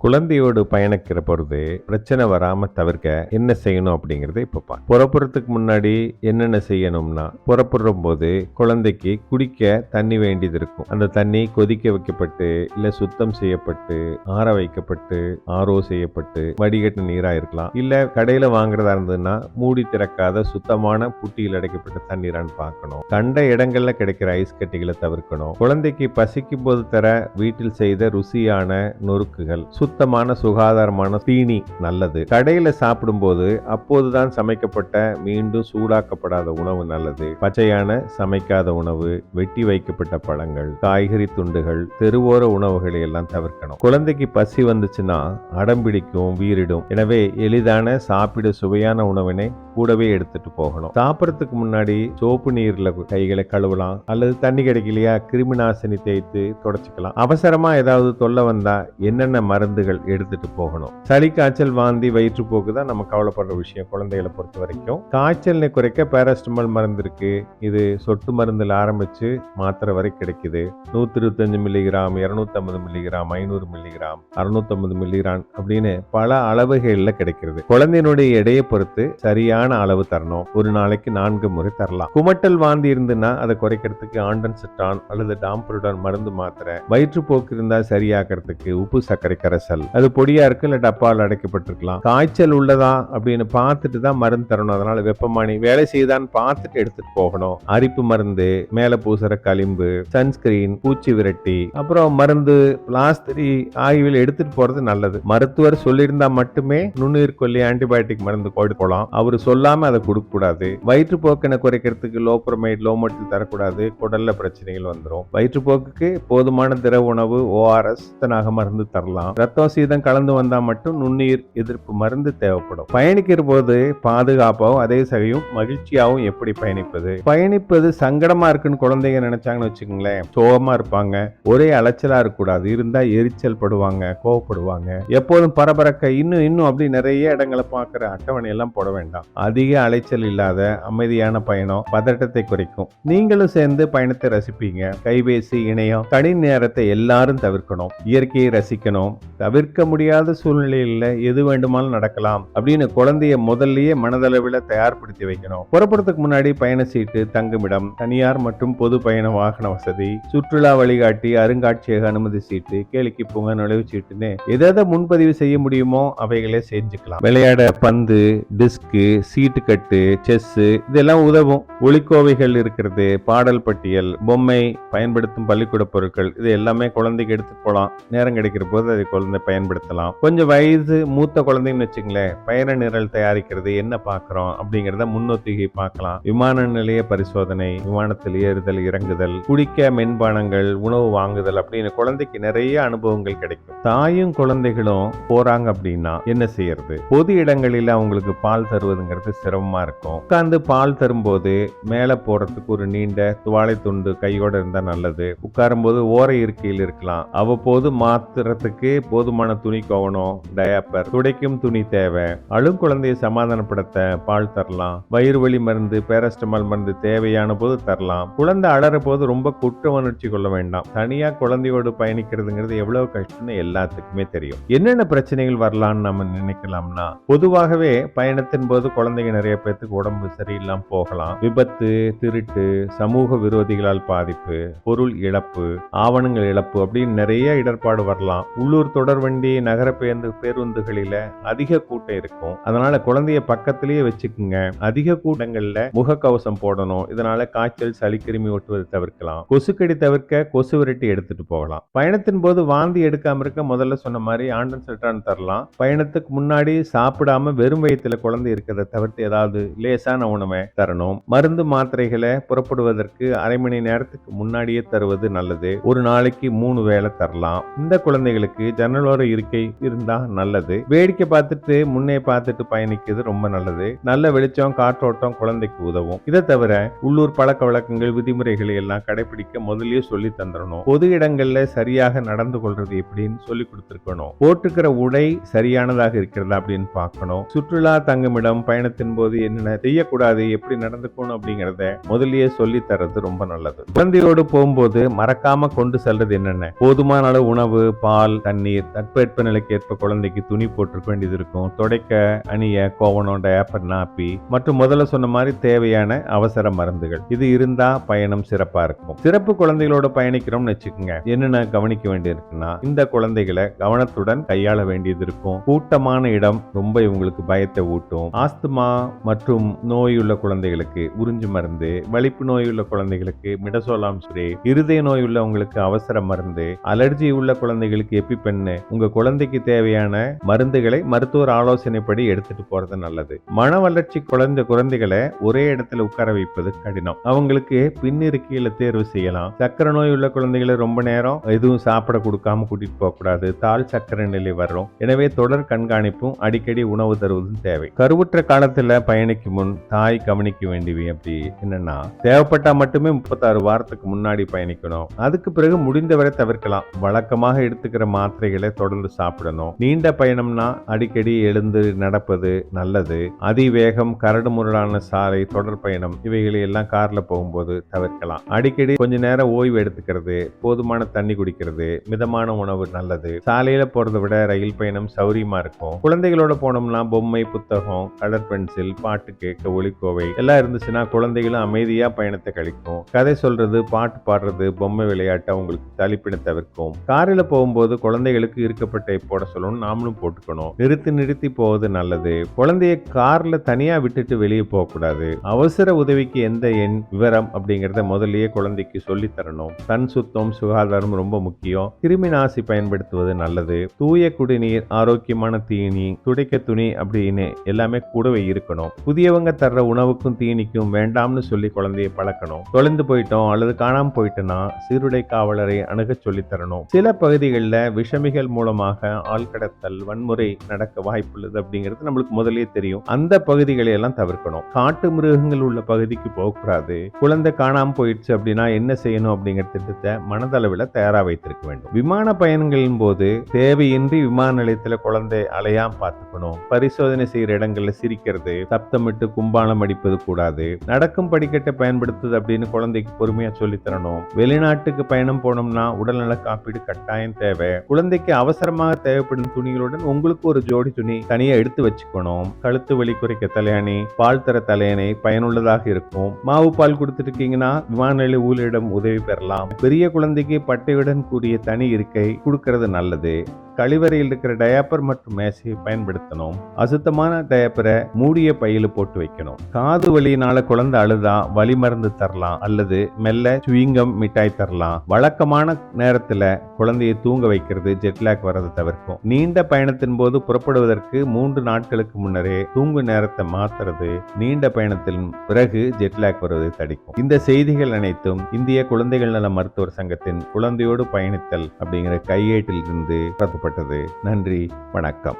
குழந்தையோடு பயணிக்கிற பொழுது பிரச்சனை வராம தவிர்க்க என்ன செய்யணும் அப்படிங்கறத இப்ப பா புறப்புறத்துக்கு முன்னாடி என்னென்ன செய்யணும்னா புறப்படுறும் போது குழந்தைக்கு குடிக்க தண்ணி வேண்டியது இருக்கும். அந்த தண்ணி கொதிக்க வைக்கப்பட்டு இல்ல சுத்தம் செய்யப்பட்டு ஆற வைக்கப்பட்டு ஆரோ செய்யப்பட்டு வடிகட்டு நீரா இருக்கலாம். இல்ல கடையில வாங்குறதா இருந்ததுன்னா மூடி திறக்காத சுத்தமான புட்டியில் அடைக்கப்பட்ட தண்ணீரான்னு பார்க்கணும். கண்ட இடங்கள்ல கிடைக்கிற ஐஸ் கட்டிகளை தவிர்க்கணும். குழந்தைக்கு பசிக்கும் போது தர வீட்டில் செய்த ருசியான நொறுக்குகள் சுத்தமான சுகாதாரமான தீனி நல்லது. கடையில சாப்பிடும்போது அப்போதுதான் சமைக்கப்பட்ட மீண்டும் சூடாக்கப்படாத உணவு நல்லது. பச்சையான சமைக்காத உணவு வெட்டி வைக்கப்பட்ட பழங்கள் காய்கறி துண்டுகள் தெருவோர உணவுகளை எல்லாம் தவிர்க்கணும். குழந்தைக்கு பசி வந்துச்சுன்னா அடம் பிடிக்கும் வீரிடும் எனவே எளிதான சாப்பிட சுவையான உணவினை கூடவே எடுத்துட்டு போகணும். சாப்பிட்றதுக்கு முன்னாடி சோப்பு நீர்ல கைகளை கழுவலாம். அல்லது தண்ணி கிடைக்கலையா கிருமி நாசினி தேய்த்து தொடச்சிக்கலாம். அவசரமா ஏதாவது தொல்லை வந்தா என்னென்ன மருந்து மருந்துகள் எடுத்துட்டு போகணும். சளி காய்ச்சல் வாந்தி வயிற்றுப்போக்கு தான் நம்ம கவலைப்படுற விஷயம் குழந்தைகளை பொறுத்த வரைக்கும். காய்ச்சலை குறைக்க பேராஸ்டமால் மருந்து இருக்கு. இது சொட்டு மருந்தில் ஆரம்பிச்சு மாத்திரை வரை கிடைக்குது. நூத்தி இருபத்தஞ்சு மில்லிகிராம் இருநூத்தம்பது மில்லிகிராம் ஐநூறு மில்லிகிராம் அறுநூத்தம்பது மில்லிகிராம் அப்படின்னு பல அளவுகளில் கிடைக்கிறது. குழந்தையினுடைய எடையை பொறுத்து சரியான அளவு தரணும். ஒரு நாளைக்கு நான்கு முறை தரலாம். குமட்டல் வாந்தி இருந்துன்னா அதை குறைக்கிறதுக்கு ஆண்டன் சிட்டான் அல்லது டாம்பருடன் மருந்து மாத்திரை. வயிற்றுப்போக்கு இருந்தா சரியாக்கிறதுக்கு உப்பு சர்க்கரை கரைசல் அது பொடியா இருக்கு இல்ல டப்பாவில் அடைக்கப்பட்டிருக்கலாம். காய்ச்சல் உள்ளதா அப்படின்னு பார்த்துட்டு தான் மருந்து தரணும். அதனால வெப்பமானி வேலை செய்தான்னு பார்த்துட்டு எடுத்துட்டு போகணும். அரிப்பு மருந்து மேல பூசுற களிம்பு சன்ஸ்கிரீன் பூச்சி விரட்டி அப்புறம் மருந்து பிளாஸ்திரி ஆகியவை எடுத்துட்டு போறது நல்லது. மருத்துவர் சொல்லியிருந்தா மட்டுமே நுண்ணுயிர் கொல்லி ஆன்டிபயோட்டிக் மருந்து கொடு போலாம் அவர் சொல்லாம அதை கொடுக்க கூடாது வயிற்றுப்போக்கினை குறைக்கிறதுக்கு லோப்ரமைட் லோமட்டில் தரக்கூடாது. குடல்ல பிரச்சனைகள் வந்துடும் வயிற்றுப்போக்குக்கு போதுமான திரவ உணவு ஓஆர்எஸ் தனாக மருந்து தரலாம். ரத்தம் சீதம் கலந்து வந்தா மட்டும் நுண்ணுயிர் எதிர்ப்பு மருந்து தேவைப்படும். பயணிக்கிற போது பாதுகாப்பாகவும் அதே சகையும் மகிழ்ச்சியாகவும் எப்படி பயணிப்பது? பயணிப்பது சங்கடமா இருக்குன்னு குழந்தைங்க நினைச்சாங்கன்னு வச்சுக்கோங்களேன். சோகமா இருப்பாங்க. ஒரே அலைச்சலா இருக்கக்கூடாது. இருந்தா எரிச்சல் படுவாங்க கோவப்படுவாங்க. எப்போதும் பரபரக்க இன்னும் இன்னும் அப்படி நிறைய இடங்களை பார்க்குற அட்டவணை எல்லாம் போட வேண்டாம். அதிக அலைச்சல் இல்லாத அமைதியான பயணம் பதட்டத்தை குறைக்கும். நீங்களும் சேர்ந்து பயணத்தை ரசிப்பீங்க. கைபேசி இணையம் தனி நேரத்தை எல்லாரும் தவிர்க்கணும். இயற்கையை ரசிக்கணும். தவிர்க்க முடியாத சூழ்நிலையில் எது வேண்டுமானாலும் நடக்கலாம் அப்படின்னு குழந்தைய முதல்லயே மனதளவில் தயார்படுத்தி வைக்கணும். புறப்படுறதுக்கு முன்னாடி பயண சீட்டு தங்குமிடம் தனியார் மற்றும் பொது பயண வாகன வசதி சுற்றுலா வழிகாட்டி அருங்காட்சியக அனுமதி சீட்டு கேளிக்கை பூங்கா நுழைவு சீட்டுன்னு எதை முன்பதிவு செய்ய முடியுமோ அவைகளே செஞ்சுக்கலாம். விளையாட பந்து டிஸ்கு சீட்டு கட்டு செஸ் இதெல்லாம் உதவும். ஒளிக்கோவைகள் இருக்கிறது பாடல் பட்டியல் பொம்மை பயன்படுத்தும் பள்ளிக்கூட பொருட்கள் இது எல்லாமே குழந்தைக்கு எடுத்து போகலாம். நேரம் கிடைக்கிற போது அதை குழந்தை பயன்படுத்தலாம். கொஞ்சம் வயது மூத்த குழந்தைன்னு வச்சுங்களேன் பயண நிரல் தயாரிக்கிறது என்ன பார்க்குறோம் அப்படிங்கிறத முன்னொத்திகை பார்க்கலாம். விமான நிலைய பரிசோதனை விமானத்தில் ஏறுதல் இறங்குதல் குடிக்க மென்பானங்கள் உணவு வாங்குதல் அப்படின்னு குழந்தைக்கு நிறைய அனுபவங்கள் கிடைக்கும். தாயும் குழந்தைகளும் போறாங்க அப்படின்னா என்ன செய்யறது? பொது இடங்களில் அவங்களுக்கு பால் தருவதுங்கிறது சிரமமா இருக்கும். உட்கார்ந்து பால் தரும்போது மேலே போறதுக்கு ஒரு நீண்ட துவாலை துண்டு கையோட இருந்தா நல்லது. உட்காரும் போது ஓரை இருக்கையில் இருக்கலாம். அவ்வப்போது மாத்துறதுக்கு போதுமான துணி கவனம் டயாப்பர் துடைக்கும் துணி தேவை. அழும் குழந்தையை சமாதானப்படுத்த பால் தரலாம். வயிறு வலி மருந்து பேரஸ்டமால் மருந்து தேவையான போது தரலாம். குழந்தை அழற போது ரொம்ப குற்ற உணர்ச்சி கொள்ள வேண்டாம். தனியா குழந்தையோடு பயணிக்கிறதுங்கிறது எவ்வளவு கஷ்டம்னு எல்லாத்துக்குமே தெரியும். என்னென்ன பிரச்சனைகள் வரலாம்னு நம்ம நினைக்கலாம்னா பொதுவாகவே பயணத்தின் போது குழந்தைங்க நிறைய பேர்த்துக்கு உடம்பு சரியில்லாம போகலாம். விபத்து திருட்டு சமூக விரோதிகளால் பாதிப்பு பொருள் இழப்பு ஆவணங்கள் இழப்பு அப்படின்னு நிறைய இடர்பாடு வரலாம். உள்ளூர் தொடர்வண்டி நகர பேருந்து பேருந்துகளில அதிக கூட்டம் இருக்கும். அதனால குழந்தைய பக்கத்திலேயே வச்சுக்குங்க. அதிக கூட்டங்கள்ல முகக்கவசம் போடணும். இதனால காய்ச்சல் சளி கிருமி ஒட்டுவதை தவிர்க்கலாம். கொசுக்கடி தவிர்க்க கொசு விரட்டி எடுத்துட்டு போகலாம். பயணத்தின் போது வாந்தி எடுக்காம இருக்க முதல்ல சொன்ன மாதிரி ஆண்டன் செட்டான் தரலாம். பயணத்துக்கு முன்னாடி சாப்பிடாம வெறும் வயிற்றுல குழந்தை இருக்கிறத தவிர்த்து ஏதாவது லேசான உணவை தரணும். மருந்து மாத்திரைகளை புறப்படுவதற்கு அரை மணி நேரத்துக்கு முன்னாடியே தருவது நல்லது. ஒரு நாளைக்கு மூணு வேளை தரலாம். இந்த குழந்தைகளுக்கு ஜன்னலோர இருக்கை இருந்தா நல்லது. வேடிக்கை பார்த்துட்டு முன்னே பார்த்துட்டு பயணிக்கிறது ரொம்ப நல்லது. நல்ல வெளிச்சம் காற்றோட்டம் குழந்தைக்கு உதவும். இதை தவிர உள்ளூர் பழக்க வழக்கங்கள் விதிமுறைகளை எல்லாம் கடைபிடிக்க முதல்லயே சொல்லி தந்துடணும் பொது இடங்கள்ல சரியாக நடந்து கொள்றது எப்படின்னு சொல்லி கொடுத்துருக்கணும். போட்டுக்கிற உடை சரியானதாக இருக்கிறதா அப்படின்னு பார்க்கணும். சுற்றுலா தங்குமிடம் பயணத்தின் போது என்னென்ன செய்யக்கூடாது எப்படி நடந்துக்கணும் அப்படிங்கறத முதல்லயே சொல்லி தர்றது ரொம்ப நல்லது. குழந்தையோடு போகும்போது மறக்காம கொண்டு செல்றது என்னென்ன? போதுமான அளவு உணவு பால் தண்ணீர் தட்பவெட்பநிலைக்கு ஏற்ப குழந்தைக்கு துணி போட்டிருக்க வேண்டியது இருக்கும். துடைக்க அணிய கோவணம் டேப்பர் நாப்பி. மற்றும் முதல்ல சொன்ன மாதிரி தேவையான அவசர மருந்துகள். இது இருந்தா பயணம் சிறப்பா இருக்கும். சிறப்பு குழந்தைகளோட பயணிக்கிறோம்னு வச்சுக்கோங்க. என்னென்ன கவனிக்க வேண்டியிருக்குன்னா இந்த குழந்தைகளை கவனத்துடன் கையாள வேண்டியது இருக்கும். கூட்டமான இடம் ரொம்ப இவங்களுக்கு பயத்தை ஊட்டும். ஆஸ்துமா மற்றும் நோயுள்ள குழந்தைகளுக்கு உறிஞ்சு மருந்து வலிப்பு நோயுள்ள குழந்தைகளுக்கு மிடசோலாம் ஸ்ப்ரே இருதய நோய் உள்ளவங்களுக்கு அவசர மருந்து அலர்ஜி உள்ள குழந்தைகளுக்கு எப்பிபென்னு உங்க குழந்தைக்கு தேவையான மருந்துகளை மருத்துவர் ஆலோசனைப்படி எடுத்துட்டு போறது நல்லது. மன வளர்ச்சி குழந்தை குழந்தைகளை ஒரே இடத்துல உட்கார வைப்பது கடினம். அவங்களுக்கு பின்னிருக்கையில தேர்வு செய்யலாம். சக்கரை நோய் உள்ள குழந்தைகளை ரொம்ப நேரம் எதுவும் சாப்பிட கொடுக்காம கூட்டிட்டு போக கூடாது. தாழ் சக்கரை நிலை வரும் எனவே தொடர் கண்காணிப்பும் அடிக்கடி உணவு தருவதும் தேவை. கருவுற்ற காலத்துல பயணிக்கும் முன் தாய் கவனிக்க வேண்டியவை அப்படி என்னன்னா தேவைப்பட்டா மட்டுமே முப்பத்தாறு வாரத்துக்கு முன்னாடி பயணிக்கணும். அதுக்கு பிறகு முடிந்தவரை தவிர்க்கலாம். வழக்கமாக எடுத்துக்கிற மாத்திரைகளை தொடர்ந்து சாப்பிடணும். நீண்ட பயணம்னா அடிக்கடி எழுந்து நடப்பது நல்லது. அதிவேகம் கரடு முரடான சாலை தொடர் பயணம் இவைகளை எல்லாம் கார்ல போகும்போது தவிர்க்கலாம். அடிக்கடி கொஞ்ச நேரம் ஓய்வு எடுத்துக்கிறது போதுமான தண்ணி குடிக்கிறது மிதமான உணவு நல்லது. சாலையில போறதை விட ரயில் பயணம் சௌரியமா இருக்கும். குழந்தைகளோட போனோம்னா பொம்மை புத்தகம் கலர் பென்சில் பாட்டு கேட்க ஒலிக்கோவை எல்லாம் இருந்துச்சுன்னா குழந்தைகளும் அமைதியா பயணத்தை கழிக்கும். கதை சொல்றது பாட்டு பாடுறது பொம்மை விளையாட்டு அவங்களுக்கு தலிப்பின தவிர்க்கும். காரில் போகும்போது குழந்தைகளுக்கு இருக்கப்பட்ட போட சொல்லணும் நாமளும் போட்டுக்கணும். நிறுத்தி நிறுத்தி போவது நல்லது. குழந்தைய கார்ல தனியா விட்டுட்டு வெளியே போக கூடாது அவசர உதவிக்கு எந்த எண் விவரம் அப்படிங்கறத முதல்லயே குழந்தைக்கு சொல்லி தரணும் தன் சுத்தம் சுகாதாரம் ரொம்ப முக்கியம். கிருமி நாசி பயன்படுத்துவது நல்லது. தூய குடிநீர் ஆரோக்கியமான தீனி துடைக்க துணி அப்படின்னு எல்லாமே கூடவே இருக்கணும். புதியவங்க தர்ற உணவுக்கும் தீனிக்கும் வேண்டாம்னு சொல்லி குழந்தைய பழக்கணும். தொலைந்து போயிட்டோம் அல்லது காணாம போயிட்டோம்னா சீருடை காவலரை அணுக சொல்லித் தரணும் சில பகுதிகளில் விஷமிக விஷமிகள் மூலமாக ஆள்கடத்தல் வன்முறை நடக்க வாய்ப்புள்ளது அப்படிங்கிறது நம்மளுக்கு முதலே தெரியும். அந்த பகுதிகளை எல்லாம் தவிர்க்கணும். காட்டு மிருகங்கள் உள்ள பகுதிக்கு போகக்கூடாது. குழந்தை காணாம போயிடுச்சு அப்படின்னா என்ன செய்யணும் அப்படிங்கிற திட்டத்தை மனதளவில் தயாராக வைத்திருக்க வேண்டும். விமான பயணங்களின் போது தேவையின்றி விமான நிலையத்தில் குழந்தை அலையாம பார்த்துக்கணும். பரிசோதனை செய்கிற இடங்களில் சிரிக்கிறது சப்தமிட்டு கும்பாலம் அடிப்பது கூடாது. நடக்கும் படிக்கட்டை பயன்படுத்துது அப்படின்னு குழந்தைக்கு பொறுமையா சொல்லித்தரணும் வெளிநாட்டுக்கு பயணம் போனோம்னா உடல்நல காப்பீடு கட்டாயம் தேவை. குழந்தைக்கு அவசரமாக தேவைப்படும் துணிகளுடன் உங்களுக்கு ஒரு ஜோடி துணி தனியா எடுத்து வச்சுக்கணும். கழுத்து வலி குறைக்க தலையணை பால் தர தலையணை பயனுள்ளதாக இருக்கும். மாவு பால் கொடுத்துட்டு இருக்கீங்கன்னா விமான நிலை ஊழியரிடம் உதவி பெறலாம். பெரிய குழந்தைக்கு பட்டையுடன் கூடிய தனி இருக்கை கொடுக்கறது நல்லது. கழிவறையில் இருக்கிற டயாப்பர் மற்றும் மேசையை பயன்படுத்தணும். அசுத்தமான டயாப்பரை மூடிய பையில போட்டு வைக்கணும். காது வலியினால குழந்தை அழுதா வலி மருந்து தரலாம். அல்லது மெல்ல சுவிங்கம் மிட்டாய் தரலாம். வழக்கமான நேரத்துல குழந்தையை தூங்க வைக்கிறது ஜெட்லாக் வரதை தவிர்க்கும். நீண்ட பயணத்தின் போது புறப்படுவதற்கு மூன்று நாட்களுக்கு முன்னரே தூங்கு நேரத்தை மாத்துறது நீண்ட பயணத்தின் பிறகு ஜெட்லாக் வருவதை தடுக்கும். இந்த செய்திகள் அனைத்தும் இந்திய குழந்தைகள் நல மருத்துவர் சங்கத்தின் குழந்தையோடு பயணித்தல் அப்படிங்கிற கையேட்டில் இருந்து பெறப்பட்டது நன்றி வணக்கம்.